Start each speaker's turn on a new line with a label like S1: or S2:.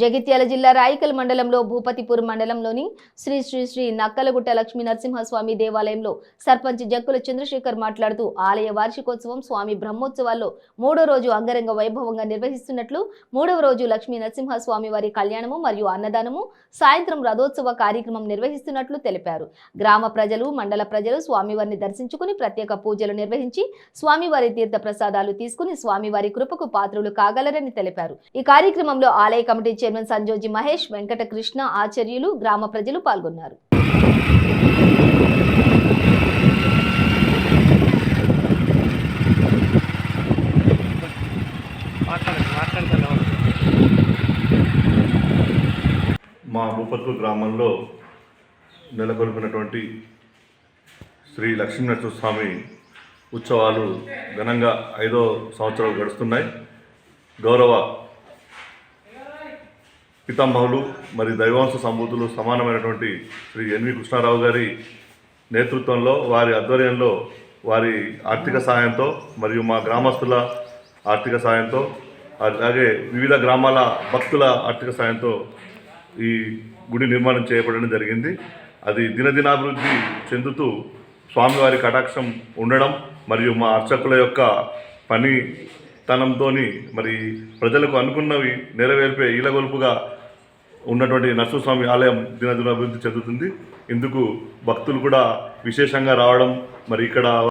S1: జగిత్యాల జిల్లా రాయికల్ మండలంలో భూపతిపూర్ మండలంలోని శ్రీ శ్రీ శ్రీ నక్కలగుట్ట లక్ష్మీ నరసింహస్వామి దేవాలయంలో సర్పంచ్ జక్కుల చంద్రశేఖర్ మాట్లాడుతూ ఆలయ వార్షికోత్సవం స్వామి బ్రహ్మోత్సవాల్లో మూడో రోజు అంగరంగ వైభవంగా నిర్వహిస్తున్నట్లు మూడవ రోజు లక్ష్మీ నరసింహస్వామి వారి కళ్యాణము మరియు అన్నదానము సాయంత్రం రథోత్సవ కార్యక్రమం నిర్వహిస్తున్నట్లు తెలిపారు. గ్రామ ప్రజలు మండల ప్రజలు స్వామివారిని దర్శించుకుని ప్రత్యేక పూజలు నిర్వహించి స్వామివారి తీర్థ ప్రసాదాలు తీసుకుని స్వామివారి కృపకు పాత్రులు కాగలరని తెలిపారు. ఈ కార్యక్రమంలో ఆలయ కమిటీ చైర్మన్ సంజోజి మహేష్ వెంకటకృష్ణ ఆచార్యులు గ్రామ ప్రజలు పాల్గొన్నారు.
S2: మా భూపత్పూర్ గ్రామంలో నెలకొల్పినటువంటి శ్రీ లక్ష్మీనరసింహస్వామి ఉత్సవాలు ఘనంగా ఐదో సంవత్సరాలు గడుస్తున్నాయి. గౌరవ పితామహులు మరి దైవాంశ సంబూతులు సమానమైనటువంటి శ్రీ ఎన్వి కృష్ణారావు గారి నేతృత్వంలో వారి ఆధ్వర్యంలో వారి ఆర్థిక సాయంతో మరియు మా గ్రామస్తుల ఆర్థిక సాయంతో అలాగే వివిధ గ్రామాల భక్తుల ఆర్థిక సాయంతో ఈ గుడి నిర్మాణం చేయబడడం జరిగింది. అది దినదినాభివృద్ధి చెందుతూ స్వామివారి కటాక్షం ఉండడం మరియు మా అర్చకుల యొక్క పని తనంతో మరి ప్రజలకు అనుకున్నవి నెరవేర్పే ఈలగొలుపుగా ఉన్నటువంటి నరసింహస్వామి ఆలయం దినదిన అభివృద్ధి చెందుతుంది. ఇందుకు భక్తులు కూడా విశేషంగా రావడం మరి ఇక్కడ